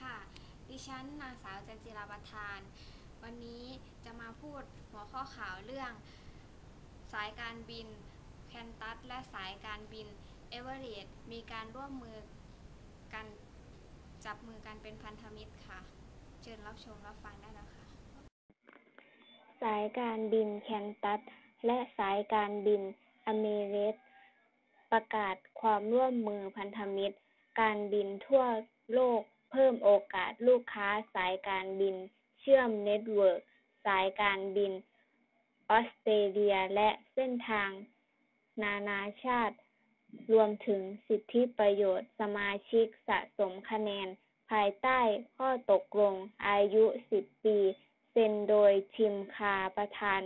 ค่ะ ดิฉันนางสาวจันจิราประทาน วันนี้จะมาพูดหัวข้อข่าวเรื่อง สายการบินแคนตัสและสายการบินเอเวอเรสต์มีการร่วมมือกันจับมือกันเป็นพันธมิตรค่ะ เชิญรับชมรับฟังได้แล้วค่ะ สายการบินแคนตัสและสายการบินอเมเรสประกาศความร่วมมือพันธมิตร การบินทั่วโลก เพิ่มโอกาสลูกค้าสายการบิน เชื่อมเน็ตเวิร์กสายการบินออสเตรเลียและเส้นทางนานาชาติ รวมถึงสิทธิประโยชน์สมาชิกสะสมคะแนน ภายใต้ข้อตกลงอายุ 10 ปี เซ็นโดยทิมคาประธาน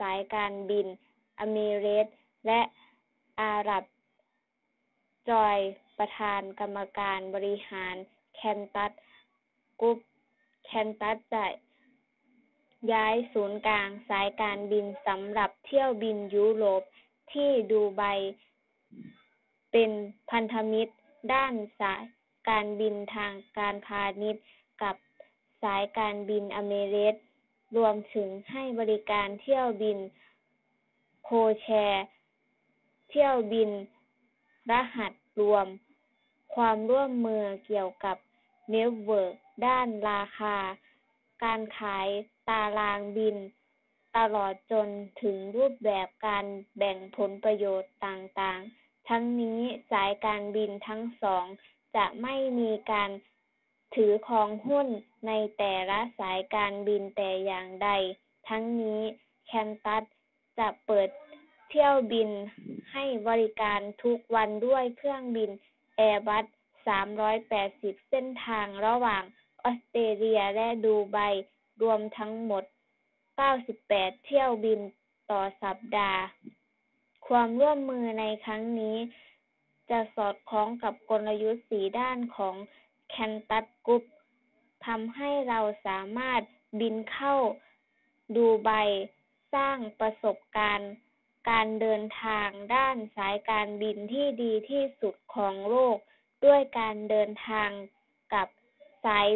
สายการบิน อเมเรสต์และอาหรับจอยประธานกรรมการบริหาร แคนตัส กรุ๊ป แคนตัส จะย้ายศูนย์กลางสายการบินสำหรับเที่ยวบินยุโรปที่ดูไบ เป็นพันธมิตรด้านสายการบินทางการพาณิชย์กับสายการบินอเมเรสต์รวมถึงให้บริการเที่ยวบินโคแชร์ เที่ยวบินรหัสรวม ความร่วมมือเกี่ยวกับ เน็ตเวิร์กด้านราคา การขาย ตารางบิน ตลอดจนถึงรูปแบบการแบ่งผลประโยชน์ต่าง ๆ ทั้งนี้สายการบินทั้งสองจะไม่มีการถือครองหุ้นในแต่ละสายการบินแต่อย่างใด ทั้งนี้แคนตัสจะเปิดเที่ยวบินให้บริการทุกวันด้วยเครื่องบินแอร์บัส 380เส้นทางระหว่างออสเตรเลียและดูไบรวมทั้งหมด98เที่ยวบินต่อสัปดาห์ ความร่วมมือในครั้งนี้จะสอดคล้องกับกลยุทธ์สีด้านของแคนตัสกรุ๊ปทำให้เราสามารถบินเข้าดูไบสร้างประสบการณ์การเดินทางด้านสายการบินที่ดีที่สุดของโลก ด้วยการเดินทางกับสาย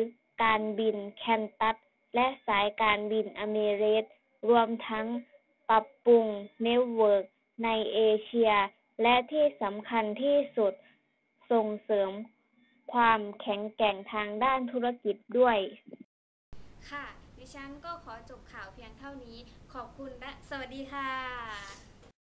การบินแคนตัสและสายการบินอเมเรสต์รวมทั้งปรับปรุงเน็ตเวิร์กในเอเชีย และที่สำคัญที่สุด ส่งเสริมความแข็งแกร่งทางด้านธุรกิจด้วย ค่ะ ดิฉันก็ขอจบข่าวเพียงเท่านี้ ขอบคุณและสวัสดีค่ะ